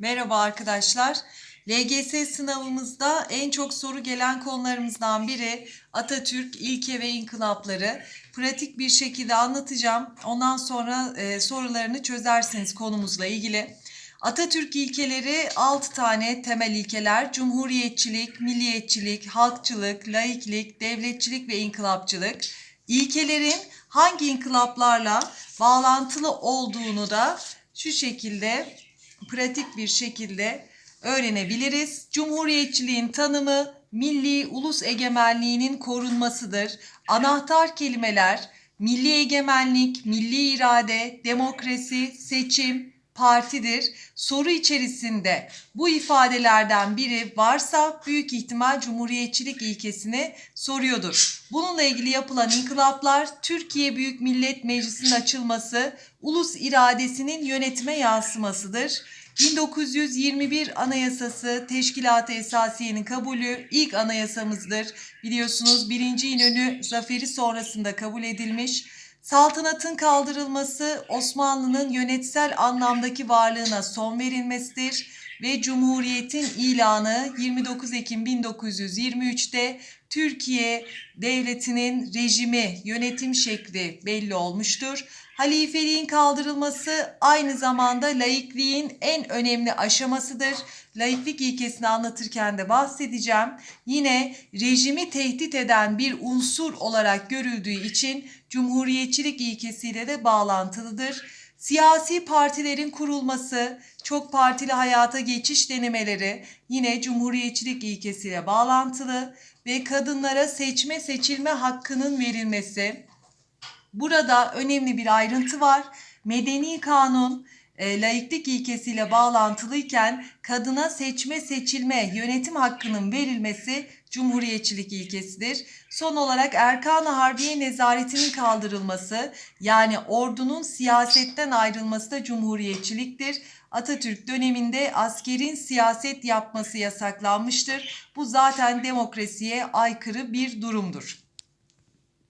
Merhaba arkadaşlar. LGS sınavımızda en çok soru gelen konularımızdan biri Atatürk ilke ve inkılapları. Pratik bir şekilde anlatacağım. Ondan sonra e, sorularını çözersiniz konumuzla ilgili. Atatürk ilkeleri 6 tane temel ilkeler. Cumhuriyetçilik, milliyetçilik, halkçılık, laiklik, devletçilik ve inkılapçılık. İlkelerin hangi inkılaplarla bağlantılı olduğunu da şu şekilde pratik bir şekilde öğrenebiliriz. Cumhuriyetçiliğin tanımı milli ulus egemenliğinin korunmasıdır. Anahtar kelimeler milli egemenlik, milli irade, demokrasi, seçim, partidir. Soru içerisinde bu ifadelerden biri varsa büyük ihtimal cumhuriyetçilik ilkesini soruyordur. Bununla ilgili yapılan inkılaplar Türkiye Büyük Millet Meclisi'nin açılması, ulus iradesinin yönetime yansımasıdır. 1921 Anayasası Teşkilat-ı Esasiye'nin kabulü ilk anayasamızdır. Biliyorsunuz 1. İnönü zaferi sonrasında kabul edilmiş. Saltanatın kaldırılması Osmanlı'nın yönetsel anlamdaki varlığına son verilmesidir ve Cumhuriyet'in ilanı 29 Ekim 1923'te Türkiye devletinin rejimi, yönetim şekli belli olmuştur. Halifeliğin kaldırılması aynı zamanda laikliğin en önemli aşamasıdır. Laiklik ilkesini anlatırken de bahsedeceğim. Yine rejimi tehdit eden bir unsur olarak görüldüğü için cumhuriyetçilik ilkesiyle de bağlantılıdır. Siyasi partilerin kurulması, çok partili hayata geçiş denemeleri yine cumhuriyetçilik ilkesiyle bağlantılı ve kadınlara seçme seçilme hakkının verilmesi. Burada önemli bir ayrıntı var. Medeni kanun e, laiklik ilkesiyle bağlantılıyken kadına seçme seçilme yönetim hakkının verilmesi cumhuriyetçilik ilkesidir. Son olarak Erkan-ı Harbiye nezaretinin kaldırılması yani ordunun siyasetten ayrılması da cumhuriyetçiliktir. Atatürk döneminde askerin siyaset yapması yasaklanmıştır. Bu zaten demokrasiye aykırı bir durumdur.